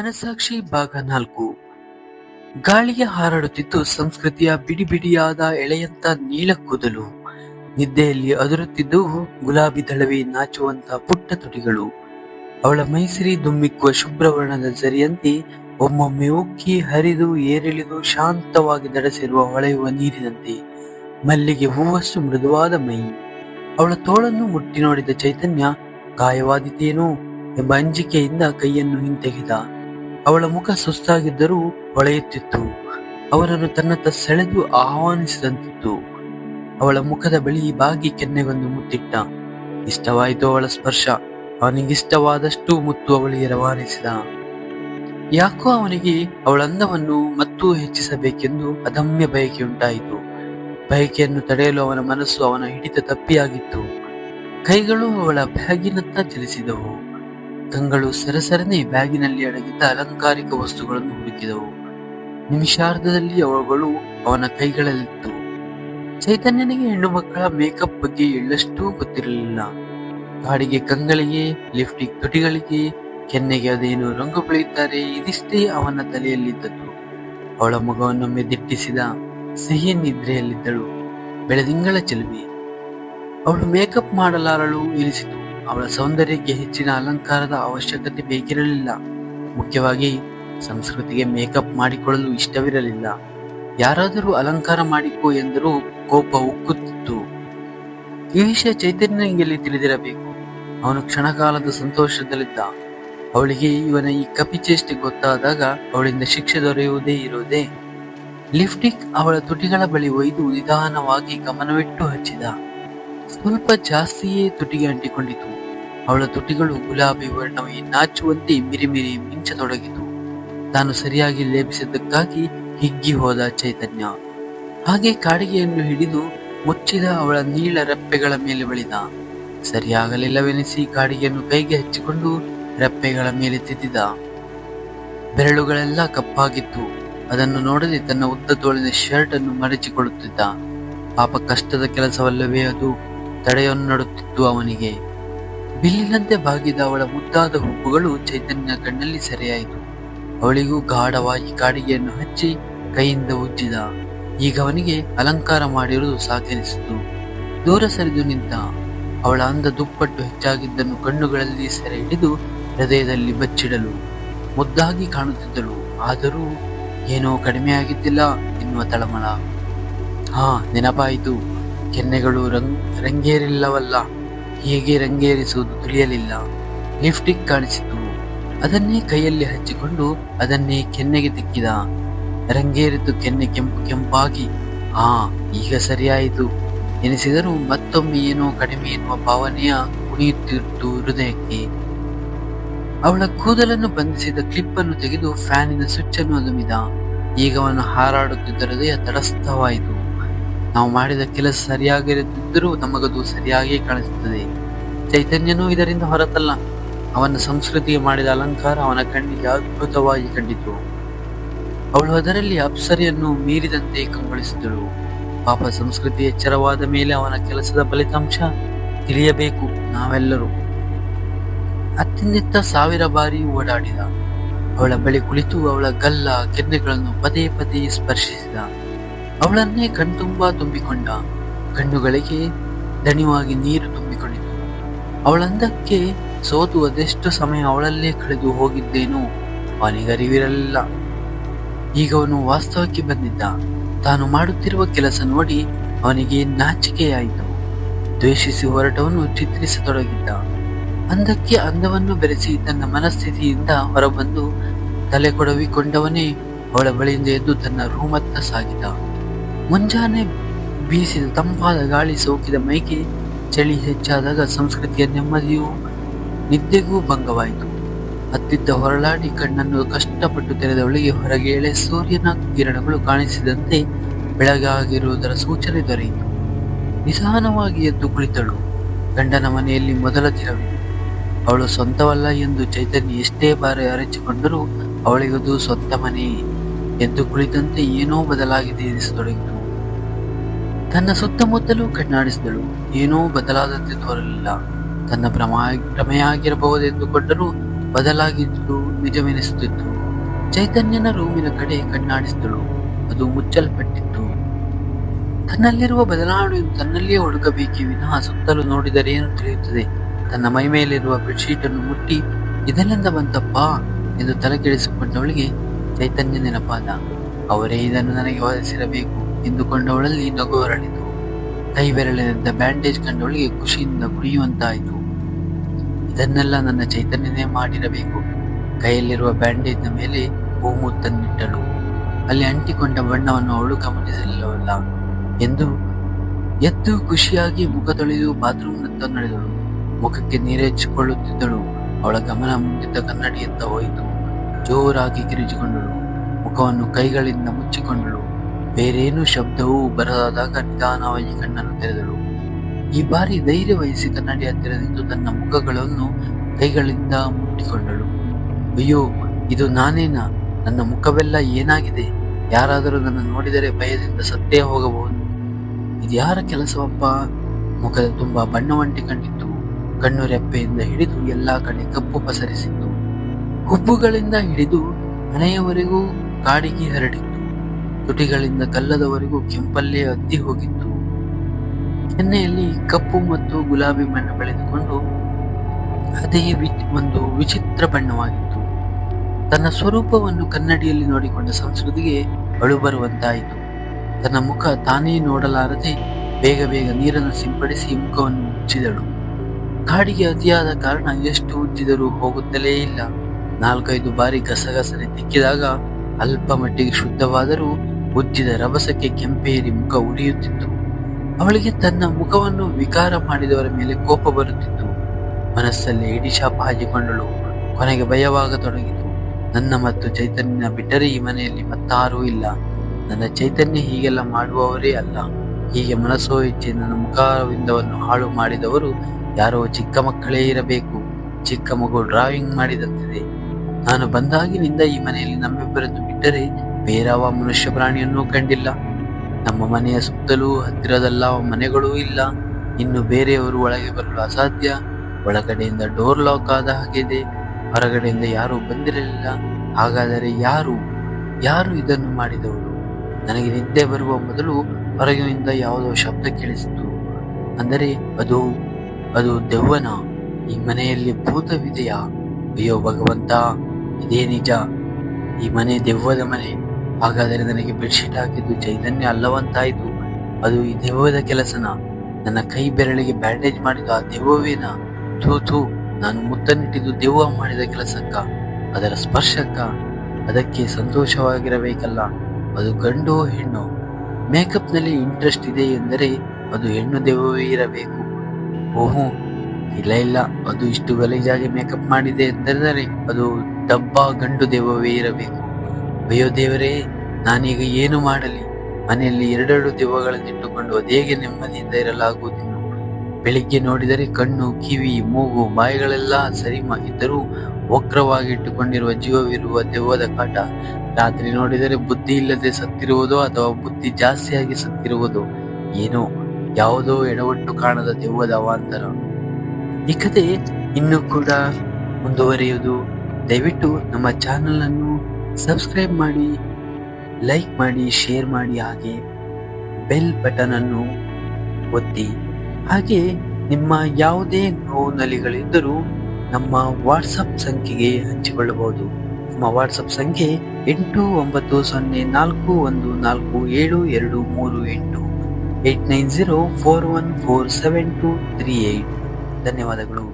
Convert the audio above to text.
ಮನಸಾಕ್ಷಿ ಭಾಗ ನಾಲ್ಕು. ಗಾಳಿಗೆ ಹಾರಾಡುತ್ತಿದ್ದು ಸಂಸ್ಕೃತಿಯ ಬಿಡಿ ಬಿಡಿಯಾದ ಎಳೆಯಂತ ನೀಲ ಕೂದಲು. ನಿದ್ದೆಯಲ್ಲಿ ಅದುರುತ್ತಿದ್ದು ಗುಲಾಬಿ ದಳವಿ ನಾಚುವಂತ ಪುಟ್ಟ ತುಟಿಗಳು. ಅವಳ ಮೈಸಿರಿ ದುಮ್ಮಿಕ್ಕುವ ಶುಭ್ರವರ್ಣದ ಸರಿಯಂತೆ ಒಮ್ಮೊಮ್ಮೆ ಉಕ್ಕಿ ಹರಿದು ಏರಿಳಿದು ಶಾಂತವಾಗಿ ದಡಸಿರುವ ಹೊಳೆಯುವ ನೀರಿನಂತೆ ಮಲ್ಲಿಗೆ ಹೂವಷ್ಟು ಮೃದುವಾದ ಮೈ. ಅವಳ ತೋಳನ್ನು ಮುಟ್ಟಿ ನೋಡಿದ ಚೈತನ್ಯ, ಗಾಯವಾದಿತೇನೋ? ಎಂಬ ಅಂಜಿಕೆಯಿಂದ ಕೈಯನ್ನು ಹಿಂತೆಗೆದ. ಅವಳ ಮುಖ ಸುಸ್ತಾಗಿದ್ದರೂ ಹೊಳೆಯುತ್ತಿತ್ತು. ಅವರನ್ನು ತನ್ನತ್ತ ಸೆಳೆದು ಆಹ್ವಾನಿಸಿದಂತಿತ್ತು. ಅವಳ ಮುಖದ ಬಳಿ ಬಾಗಿ ಕೆನ್ನೆಗೊಂದು ಮುತ್ತಿಟ್ಟ. ಇಷ್ಟವಾಯಿತು ಅವಳ ಸ್ಪರ್ಶ. ಅವನಿಗಿಷ್ಟವಾದಷ್ಟು ಮುತ್ತು ಅವಳಿಗೆ ರವಾನಿಸಿದ. ಯಾಕೋ ಅವನಿಗೆ ಅವಳ ಅಂದವನ್ನು ಮತ್ತೂ ಹೆಚ್ಚಿಸಬೇಕೆಂದು ಅದಮ್ಯ ಬಯಕೆ ಉಂಟಾಯಿತು. ಬಯಕೆಯನ್ನು ತಡೆಯಲು ಅವನ ಮನಸ್ಸು ಅವನ ಹಿಡಿತ ತಪ್ಪಿಯಾಗಿತ್ತು. ಕೈಗಳು ಅವಳ ಬ್ಯಾಗಿನತ್ತ ಚಲಿಸಿದವು. ಕಂಗಳು ಸರಸರನೆ ಬ್ಯಾಗಿನಲ್ಲಿ ಅಡಗಿದ್ದ ಅಲಂಕಾರಿಕ ವಸ್ತುಗಳನ್ನು ಹುಡುಕಿದವು. ನಿಮಿಷಾರ್ಧದಲ್ಲಿ ಅವುಗಳು ಅವನ ಕೈಗಳಲ್ಲಿತ್ತು ಚೈತನ್ಯನಿಗೆ ಹೆಣ್ಣು ಮಕ್ಕಳ ಮೇಕಪ್ ಬಗ್ಗೆ ಎಳ್ಳಷ್ಟೂ ಗೊತ್ತಿರಲಿಲ್ಲ. ಕಾಡಿಗೆ ಕಂಗಳಿಗೆ ಲಿಫ್ಟಿಗೆ ತುಟಿಗಳಿಗೆ, ಕೆನ್ನೆಗೆ ಅದೇನು ರಂಗು ಬೆಳೆಯುತ್ತಾರೆ ಇದಿಷ್ಟೇ ಅವನ ತಲೆಯಲ್ಲಿದ್ದದ್ದು. ಅವಳ ಮಗವನ್ನೊಮ್ಮೆ ದಿಟ್ಟಿಸಿದ ಸಿಹಿ ನಿದ್ರೆಯಲ್ಲಿದ್ದಳು. ಬೆಳದಿಂಗಳ ಚೆಲುವೆ ಅವಳು ಮೇಕಪ್ ಮಾಡಲಾರಳು ಎನಿಸಿತು. ಅವಳ ಸೌಂದರ್ಯಕ್ಕೆ ಹೆಚ್ಚಿನ ಅಲಂಕಾರದ ಅವಶ್ಯಕತೆ ಬೇಕಿರಲಿಲ್ಲ. ಮುಖ್ಯವಾಗಿ ಸಂಸ್ಕೃತಿಗೆ ಮೇಕಪ್ ಮಾಡಿಕೊಳ್ಳಲು ಇಷ್ಟವಿರಲಿಲ್ಲ. ಯಾರಾದರೂ ಅಲಂಕಾರ ಮಾಡಿಕೋ ಎಂದರೂ ಕೋಪ ಉಕ್ಕುತ್ತಿತ್ತು. ಈ ವಿಷಯ ಚೈತನ್ಯನಿಗೆ ತಿಳಿದಿರಬೇಕು. ಅವನು ಕ್ಷಣಕಾಲದ ಸಂತೋಷದಲ್ಲಿದ್ದ. ಅವಳಿಗೆ ಇವನ ಈ ಕಪಿಚೇಷ್ಟೆ ಗೊತ್ತಾದಾಗ ಅವಳಿಂದ ಶಿಕ್ಷೆ ದೊರೆಯುವುದೇ ಇರುವುದೇ ಲಿಫ್ಟಿಕ್ ಅವಳ ತುಟಿಗಳ ಬಳಿ ಒಯ್ದು ನಿಧಾನವಾಗಿ ಗಮನವಿಟ್ಟು ಹಚ್ಚಿದ. ಸ್ವಲ್ಪ ಜಾಸ್ತಿಯೇ ತುಟಿಗೆ ಅಂಟಿಕೊಂಡಿತು. ಅವಳ ತುಟಿಗಳು ಗುಲಾಬಿ ವರ್ಣವೇ ನಾಚುವಂತೆ ಮಿರಿಮಿರಿ ಮಿಂಚತೊಡಗಿತು. ತಾನು ಸರಿಯಾಗಿ ಲೇಪಿಸಿದ್ದಕ್ಕಾಗಿ ಹಿಗ್ಗಿ ಹೋದ ಚೈತನ್ಯ. ಹಾಗೆ ಕಾಡಿಗೆಯನ್ನು ಹಿಡಿದು ಮುಚ್ಚಿದ ಅವಳ ನೀಳ ರೆಪ್ಪೆಗಳ ಮೇಲೆ ಬಳಿದ. ಸರಿಯಾಗಲಿಲ್ಲವೆನಿಸಿ ಕಾಡಿಗೆಯನ್ನು ಕೈಗೆ ಹಚ್ಚಿಕೊಂಡು ರೆಪ್ಪೆಗಳ ಮೇಲೆ ತಿದ್ದಿದ. ಬೆರಳುಗಳೆಲ್ಲ ಕಪ್ಪಾಗಿತ್ತು. ಅದನ್ನು ನೋಡದೆ ತನ್ನ ಉದ್ದ ತೋಳಿನ ಶರ್ಟ್ ಅನ್ನು ಮಡಚಿಕೊಳ್ಳುತ್ತಿದ್ದ ಪಾಪ ಕಷ್ಟದ ಕೆಲಸವಲ್ಲವೇ ಅದು ತಡೆಯನ್ನಡುತ್ತಿತ್ತು ಅವನಿಗೆ. ಬಿಲ್ಲಿನಂತೆ ಬಾಗಿದ ಅವಳ ಮುದ್ದಾದ ಹುಬ್ಬುಗಳು ಚೈತನ್ಯ ಕಣ್ಣಲ್ಲಿ ಸೆರೆಯಾಯಿತು. ಅವಳಿಗೂ ಗಾಢವಾಗಿ ಕಾಡಿಗೆಯನ್ನು ಹಚ್ಚಿ ಕೈಯಿಂದ ಉಜ್ಜಿದ. ಈಗ ಅವನಿಗೆ ಅಲಂಕಾರ ಮಾಡಿರುವುದು ಸಾಕೆನಿಸಿತು. ದೂರ ಸರಿದು ನಿಂತ. ಅವಳ ಅಂದ ದುಪ್ಪಟ್ಟು ಹೆಚ್ಚಾಗಿದ್ದನ್ನು ಕಣ್ಣುಗಳಲ್ಲಿ ಸೆರೆ ಹಿಡಿದು ಹೃದಯದಲ್ಲಿ ಬಚ್ಚಿಡಲು. ಮುದ್ದಾಗಿ ಕಾಣುತ್ತಿದ್ದಳು. ಆದರೂ ಏನೋ ಕಡಿಮೆಯಾಗಿದ್ದಿಲ್ಲ ಎನ್ನುವ ತಳಮಳ. ಹಾ, ನೆನಪಾಯಿತು. ಕೆನ್ನೆಗಳು ರಂಗ್, ರಂಗೇರಿಲ್ಲವಲ್ಲ. ಹೇಗೆ ರಂಗೇರಿಸುವುದು ತಿಳಿಯಲಿಲ್ಲ. ಲಿಫ್ಟಿಕ್ ಕಾಣಿಸಿತು. ಅದನ್ನೇ ಕೈಯಲ್ಲಿ ಹಚ್ಚಿಕೊಂಡು ಅದನ್ನೇ ಕೆನ್ನೆಗೆ ತಿಕ್ಕಿದ. ರಂಗೇರಿತು ಕೆನ್ನೆ ಕೆಂಪು ಕೆಂಪಾಗಿ. ಆ ಈಗ ಸರಿಯಾಯಿತು. ಎನಿಸಿದರೂ ಮತ್ತೊಮ್ಮೆ ಏನೋ ಕಡಿಮೆ ಎನ್ನುವ ಭಾವನೆಯ ಕುಣಿಯುತ್ತಿತ್ತು ಹೃದಯಕ್ಕೆ. ಅವಳ ಕೂದಲನ್ನು ಬಂಧಿಸಿದ ಕ್ಲಿಪ್ ಅನ್ನು ತೆಗೆದು ಫ್ಯಾನಿನ ಸ್ವಿಚ್ ಅನ್ನು ಅದುಮಿದ. ಈಗ ಅವನು ಹಾರಾಡುತ್ತಿದ್ದ ಹೃದಯ ತಟಸ್ಥವಾಯಿತು. ನಾವು ಮಾಡಿದ ಕೆಲಸ ಸರಿಯಾಗಿರದಿದ್ದರೂ ನಮಗದು ಸರಿಯಾಗಿ ಕಾಣಿಸುತ್ತದೆ ಚೈತನ್ಯನೂ ಇದರಿಂದ ಹೊರತಲ್ಲ. ಅವನ ಸಂಸ್ಕೃತಿಗೆ ಮಾಡಿದ ಅಲಂಕಾರ ಅವನ ಕಣ್ಣಿಗೆ ಅದ್ಭುತವಾಗಿ ಕಂಡಿತು. ಅವಳು ಅದರಲ್ಲಿ ಅಪ್ಸರಿಯನ್ನು ಮೀರಿದಂತೆ ಕಂಗೊಳಿಸಿದಳು. ಪಾಪ ಸಂಸ್ಕೃತಿ ಎಚ್ಚರವಾದ ಮೇಲೆ ಅವನ ಕೆಲಸದ ಫಲಿತಾಂಶ ತಿಳಿಯಬೇಕು ನಾವೆಲ್ಲರೂ. ಅತ್ತಿಂದಿತ್ತ ಸಾವಿರ ಬಾರಿ ಓಡಾಡಿದ. ಅವಳ ಬಳಿ ಕುಳಿತು ಅವಳ ಗಲ್ಲ ಕೆನ್ನೆಗಳನ್ನು ಪದೇ ಪದೇ ಸ್ಪರ್ಶಿಸಿದ. ಅವಳನ್ನೇ ಕಣ್ತುಂಬ ತುಂಬಿಕೊಂಡ. ಕಣ್ಣುಗಳಿಗೆ ದಣಿವಾಗಿ ನೀರು ತುಂಬಿಕೊಂಡಿತು. ಅವಳಂದಕ್ಕೆ ಸೋತು ಅದೆಷ್ಟು ಸಮಯ ಅವಳಲ್ಲೇ ಕಳೆದು ಹೋಗಿದ್ದೇನೋ ಅವನಿಗರಿವಿರಲಿಲ್ಲ ಈಗ ಅವನು ವಾಸ್ತವಕ್ಕೆ ಬಂದಿದ್ದ. ತಾನು ಮಾಡುತ್ತಿರುವ ಕೆಲಸ ನೋಡಿ ಅವನಿಗೆ ನಾಚಿಕೆಯಾಯಿತು. ದ್ವೇಷಿಸಿ ಹೊರಟವನ್ನು ಚಿತ್ರಿಸತೊಡಗಿದ್ದ. ಅಂದಕ್ಕೆ ಅಂದವನ್ನು ಬೆರೆಸಿ ತನ್ನ ಮನಸ್ಥಿತಿಯಿಂದ ಹೊರಬಂದು ತಲೆ ಕೊಡವಿಕೊಂಡವನೇ ಅವಳ ಬಳಿಯಿಂದ ಎದ್ದು ತನ್ನ ರೂಮತ್ತ ಸಾಗಿದ. ಮುಂಜಾನೆ ಬೀಸಿದ ತಂಪಾದ ಗಾಳಿ ಸೋಕಿದ ಮೈಗೆ ಚಳಿ ಹೆಚ್ಚಾದಾಗ ಸಂಸ್ಕೃತಿಯ ನೆಮ್ಮದಿಯು ನಿದ್ದೆಗೂ ಭಂಗವಾಯಿತು. ಅತ್ತಿದ್ದ ಹೊರಳಾಡಿ ಕಣ್ಣನ್ನು ಕಷ್ಟಪಟ್ಟು ತೆರೆದವಳಿಗೆ ಹೊರಗೆ ಎಳೆ ಸೂರ್ಯನ ಕಿರಣಗಳು ಕಾಣಿಸಿದಂತೆ ಬೆಳಗಾಗಿರುವುದರ ಸೂಚನೆ ದೊರೆಯಿತು. ನಿಧಾನವಾಗಿ ಎದ್ದು ಕುಳಿತಳು. ಗಂಡನ ಮನೆಯಲ್ಲಿ ಮೊದಲ ದಿನವಿದೆ ಅವಳು ಸ್ವಂತವಲ್ಲ ಎಂದು ಚೈತನ್ಯ ಎಷ್ಟೇ ಬಾರಿ ಅರಚಿಕೊಂಡರೂ ಅವಳಿಗದು ಸ್ವಂತ ಮನೆ. ಎದ್ದು ಕುಳಿತಂತೆ ಏನೋ ಬದಲಾಗಿದೆ ಎನಿಸತೊಡಗಿತು. ತನ್ನ ಸುತ್ತಮುತ್ತಲೂ ಕಣ್ಣಾಡಿಸಿದಳು. ಏನೂ ಬದಲಾದಂತೆ ತೋರಲಿಲ್ಲ. ತನ್ನ ಭ್ರಮ ಭ್ರಮೆಯಾಗಿರಬಹುದೆಂದುಕೊಂಡರೂ ಬದಲಾಗಿದ್ದು ನಿಜವೆನಿಸುತ್ತಿತ್ತು. ಚೈತನ್ಯನ ರೂಮಿನ ಕಡೆ ಕಣ್ಣಾಡಿಸಿದಳು. ಅದು ಮುಚ್ಚಲ್ಪಟ್ಟಿತ್ತು. ತನ್ನಲ್ಲಿರುವ ಬದಲಾವಣೆಯನ್ನು ತನ್ನಲ್ಲಿಯೇ ಹುಡುಕಬೇಕೇ ವಿನಃ ಸುತ್ತಲೂ ನೋಡಿದರೆ ಏನು ತಿಳಿಯುತ್ತದೆ? ತನ್ನ ಮೈ ಮೇಲಿರುವ ಬೆಡ್ಶೀಟ್ ಅನ್ನು ಮುಟ್ಟಿ, ಇದೆಲ್ಲಿಂದ ಬಂತಪ್ಪ? ಎಂದು ತಲೆಕೆಡಿಸಿಕೊಂಡವಳಿಗೆ ಚೈತನ್ಯ ನೆನಪಾದ. ಅವರೇ ಇದನ್ನು ನನಗೆ ಒದಗಿಸಿರಬೇಕು ಎಂದುಕೊಂಡವಳಲ್ಲಿ ನಗು ಹರಡಿತು ಕೈ ಬೆರಳಿನಿಂದ ಬ್ಯಾಂಡೇಜ್ ಕಂಡವಳಿಗೆ ಖುಷಿಯಿಂದ ಕುಣಿಯುವಂತಾಯಿತು ಇದನ್ನೆಲ್ಲ ನನ್ನ ಚೈತನ್ಯನೇ ಮಾಡಿರಬೇಕು. ಕೈಯಲ್ಲಿರುವ ಬ್ಯಾಂಡೇಜ್ನ ಮೇಲೆ ಹೂಮುತ್ತನ್ನಿಟ್ಟಳು. ಅಲ್ಲಿ ಅಂಟಿಕೊಂಡ ಬಣ್ಣವನ್ನು ಅವಳು ಗಮನಿಸಲಿಲ್ಲವಲ್ಲ ಎಂದು ಎದ್ದು ಖುಷಿಯಾಗಿ ಮುಖ ತೊಳೆದು ಬಾತ್ರೂಮ್ನತ್ತ ನಡೆದಳು. ಮುಖಕ್ಕೆ ನೀರೆಚ್ಚಿಕೊಳ್ಳುತ್ತಿದ್ದಳು. ಅವಳ ಗಮನ ಮುಂದಿದ್ದ ಕನ್ನಡಿಯತ್ತ ಹೋಯಿತು. ಜೋರಾಗಿ ಕಿರಿಚಿಕೊಂಡಳು ಮುಖವನ್ನು ಕೈಗಳಿಂದ ಮುಚ್ಚಿಕೊಂಡಳು. ಬೇರೇನೂ ಶಬ್ದವೂ ಬರದಾದಾಗ ನಿಧಾನವಾಗಿ ಕಣ್ಣನ್ನು ತೆರೆದಳು. ಈ ಬಾರಿ ಧೈರ್ಯ ವಹಿಸಿ ಕನ್ನಡಿ ಹತ್ತಿರ ತನ್ನ ಮುಖಗಳನ್ನು ಕೈಗಳಿಂದ ಮುಟ್ಟಿಕೊಂಡಳು. ಅಯ್ಯೋ, ಇದು ನಾನೇನಾ? ನನ್ನ ಮುಖವೆಲ್ಲ ಏನಾಗಿದೆ? ಯಾರಾದರೂ ನನ್ನ ನೋಡಿದರೆ ಭಯದಿಂದ ಸತ್ತೇ ಹೋಗಬಹುದು. ಇದು ಯಾರ ಕೆಲಸವಪ್ಪ? ಮುಖದ ತುಂಬಾ ಬಣ್ಣವಂಟಿ ಕಂಡಿತ್ತು. ಕಣ್ಣು ರೆಪ್ಪೆಯಿಂದ ಹಿಡಿದು ಎಲ್ಲಾ ಕಡೆ ಕಪ್ಪು ಪಸರಿಸಿತ್ತು. ಹುಬ್ಬುಗಳಿಂದ ಹಿಡಿದು ಮನೆಯವರೆಗೂ ಕಾಡಿಗೆ ಹರಡಿತ್ತು. ತುಟಿಗಳಿಂದ ಕಲ್ಲದವರೆಗೂ ಕೆಂಪಲ್ಲೇ ಅದ್ದಿ ಹೋಗಿತ್ತು. ಕೆನ್ನೆಯಲ್ಲಿ ಕಪ್ಪು ಮತ್ತು ಗುಲಾಬಿ ಬಣ್ಣ ಬೆಳೆದುಕೊಂಡು ಅದೇ ಒಂದು ವಿಚಿತ್ರ ಬಣ್ಣವಾಗಿತ್ತು. ತನ್ನ ಸ್ವರೂಪವನ್ನು ಕನ್ನಡಿಯಲ್ಲಿ ನೋಡಿಕೊಂಡ ಸಂಸ್ಕೃತಿಗೆ ಅಳು ಬರುವಂತಾಯಿತು. ತನ್ನ ಮುಖ ತಾನೇ ನೋಡಲಾರದೆ ಬೇಗ ಬೇಗ ನೀರನ್ನು ಸಿಂಪಡಿಸಿ ಮುಖವನ್ನು ಮುಚ್ಚಿದಳು. ಕಾಡಿಗೆ ಅತಿಯಾದ ಕಾರಣ ಎಷ್ಟು ಉಜ್ಜಿದರೂ ಹೋಗುತ್ತಲೇ ಇಲ್ಲ. ನಾಲ್ಕೈದು ಬಾರಿ ಗಸಗಸನೆ ತಿಕ್ಕಿದಾಗ ಅಲ್ಪ ಮಟ್ಟಿಗೆ ಶುದ್ಧವಾದರೂ ಉಜ್ಜಿದ ರಭಸಕ್ಕೆ ಕೆಂಪೇರಿ ಮುಖ ಉರಿಯುತ್ತಿತ್ತು. ಅವಳಿಗೆ ತನ್ನ ಮುಖವನ್ನು ವಿಕಾರ ಮಾಡಿದವರ ಮೇಲೆ ಕೋಪ ಬರುತ್ತಿತ್ತು. ಮನಸ್ಸಲ್ಲಿ ಇಡಿಶಾಪ ಹಾಕಿಕೊಂಡಳು. ಕೊನೆಗೆ ಭಯವಾಗತೊಡಗಿತು ನನ್ನ ಮತ್ತು ಚೈತನ್ಯ ಬಿಟ್ಟರೆ ಈ ಮನೆಯಲ್ಲಿ ಮತ್ತಾರೂ ಇಲ್ಲ. ನನ್ನ ಚೈತನ್ಯ ಹೀಗೆಲ್ಲ ಮಾಡುವವರೇ ಅಲ್ಲ. ಹೀಗೆ ಮನಸ್ಸೋ ಇಚ್ಛೆ ನನ್ನ ಮುಖವಿಂದವನ್ನು ಹಾಳು ಮಾಡಿದವರು ಯಾರೋ ಚಿಕ್ಕ ಮಕ್ಕಳೇ ಇರಬೇಕು. ಚಿಕ್ಕ ಮಗು ಡ್ರಾಯಿಂಗ್ ಮಾಡಿದಂತಿದೆ. ನಾನು ಬಂದಾಗಿನಿಂದ ಈ ಮನೆಯಲ್ಲಿ ನಮ್ಮಿಬ್ಬರನ್ನು ಬಿಟ್ಟರೆ ಬೇರಾವ ಮನುಷ್ಯ ಪ್ರಾಣಿಯನ್ನೂ ಕಂಡಿಲ್ಲ. ನಮ್ಮ ಮನೆಯ ಸುತ್ತಲೂ ಹತ್ತಿರದಲ್ಲ ಮನೆಗಳೂ ಇಲ್ಲ. ಇನ್ನು ಬೇರೆಯವರು ಒಳಗೆ ಬರಲು ಅಸಾಧ್ಯ. ಒಳಗಡೆಯಿಂದ ಡೋರ್ ಲಾಕ್ ಆದ ಹಾಗಿದೆ ಹೊರಗಡೆಯಿಂದ ಯಾರೂ ಬಂದಿರಲಿಲ್ಲ. ಹಾಗಾದರೆ ಯಾರು ಯಾರು ಇದನ್ನು ಮಾಡಿದವರು? ನನಗೆ ನಿದ್ದೆ ಬರುವ ಮೊದಲು ಹೊರಗಿನಿಂದ ಯಾವುದೋ ಶಬ್ದ ಕೇಳಿಸಿತು. ಅಂದರೆ, ಅದು ಅದು ದೆವ್ವನ. ಈ ಮನೆಯಲ್ಲಿ ಭೂತವಿದೆಯಾ? ಅಯ್ಯೋ ಭಗವಂತ! ಇದೇ ನಿಜ. ಈ ಮನೆ ದೆವ್ವದ ಮನೆ. ಹಾಗಾದರೆ ನನಗೆ ಬೆಡ್ಶೀಟ್ ಹಾಕಿದ್ದು ಚೈತನ್ಯ ಅಲ್ಲವಂತಾಯಿತು. ಅದು ಈ ದೆವ್ವದ ಕೆಲಸನ. ನನ್ನ ಕೈ ಬೆರಳಿಗೆ ಬ್ಯಾಂಡೇಜ್ ಮಾಡಿದ ಆ ದೆವ್ವವೇನ? ಥೂ ಥೂ, ನಾನು ಮುತ್ತನ್ನಿಟ್ಟಿದ್ದು ದೆವ್ವ ಮಾಡಿದ ಕೆಲಸಕ್ಕ. ಅದರ ಸ್ಪರ್ಶಕ್ಕ. ಅದಕ್ಕೆ ಸಂತೋಷವಾಗಿರಬೇಕಲ್ಲ. ಅದು ಗಂಡೋ ಹೆಣ್ಣು? ಮೇಕಪ್ನಲ್ಲಿ ಇಂಟ್ರೆಸ್ಟ್ ಇದೆ ಎಂದರೆ ಅದು ಹೆಣ್ಣು ದೆವ್ವವೇ ಇರಬೇಕು. ಓಹೋ, ಇಲ್ಲ ಇಲ್ಲ. ಅದು ಇಷ್ಟು ಗಲೀಜಾಗಿ ಮೇಕಪ್ ಮಾಡಿದೆ ಎಂದರೆ ಅದು ಡಬ್ಬ ಗಂಡು ದೆವ್ವವೇ ಇರಬೇಕು. ಅಯ್ಯೋ ದೇವರೇ, ನಾನೀಗ ಏನು ಮಾಡಲಿ? ಮನೆಯಲ್ಲಿ ಎರಡೆರಡು ದೆವ್ವಗಳನ್ನಿಟ್ಟುಕೊಂಡು ಅದೇಗೆ ನೆಮ್ಮದಿಯಿಂದ ಇರಲಾಗುವುದಿಲ್ಲ. ಬೆಳಿಗ್ಗೆ ನೋಡಿದರೆ ಕಣ್ಣು, ಕಿವಿ, ಮೂಗು, ಬಾಯಿಗಳೆಲ್ಲ ಸರಿ ಇದ್ದರೂ ವಕ್ರವಾಗಿ ಇಟ್ಟುಕೊಂಡಿರುವ ಜೀವವಿರುವ ದೆವ್ವದ ಕಾಟ. ರಾತ್ರಿ ನೋಡಿದರೆ ಬುದ್ಧಿ ಇಲ್ಲದೆ ಸತ್ತಿರುವುದೋ ಅಥವಾ ಬುದ್ಧಿ ಜಾಸ್ತಿಯಾಗಿ ಸತ್ತಿರುವುದೋ ಏನೋ ಯಾವುದೋ ಎಡವಟ್ಟು ಕಾಣದ ದೆವ್ವದ ಅವಾಂತರ. ಈ ಕತೆ ಇನ್ನೂ ಕೂಡ ಮುಂದುವರಿಯುವುದು ದಯವಿಟ್ಟು ನಮ್ಮ ಚಾನಲನ್ನು ಸಬ್ಸ್ಕ್ರೈಬ್ ಮಾಡಿ ಲೈಕ್ ಮಾಡಿ ಶೇರ್ ಮಾಡಿ, ಹಾಗೆ ಬೆಲ್ ಬಟನ್ ಅನ್ನು ಒತ್ತಿ. ಹಾಗೆ ನಿಮ್ಮ ಯಾವುದೇ ನೋವು ನಲಿಗಳಿದ್ದರೂ ನಮ್ಮ ವಾಟ್ಸಪ್ ಸಂಖ್ಯೆಗೆ ಹಂಚಿಕೊಳ್ಳಬಹುದು. ನಮ್ಮ ವಾಟ್ಸಪ್ ಸಂಖ್ಯೆ ಎಂಟು ಒಂಬತ್ತು ಸೊನ್ನೆ ನಾಲ್ಕು ಒಂದು ನಾಲ್ಕು ಏಳು ಎರಡು ಮೂರು ಎಂಟು. Eight nine zero four one four seven two three eight. ಧನ್ಯವಾದಗಳು.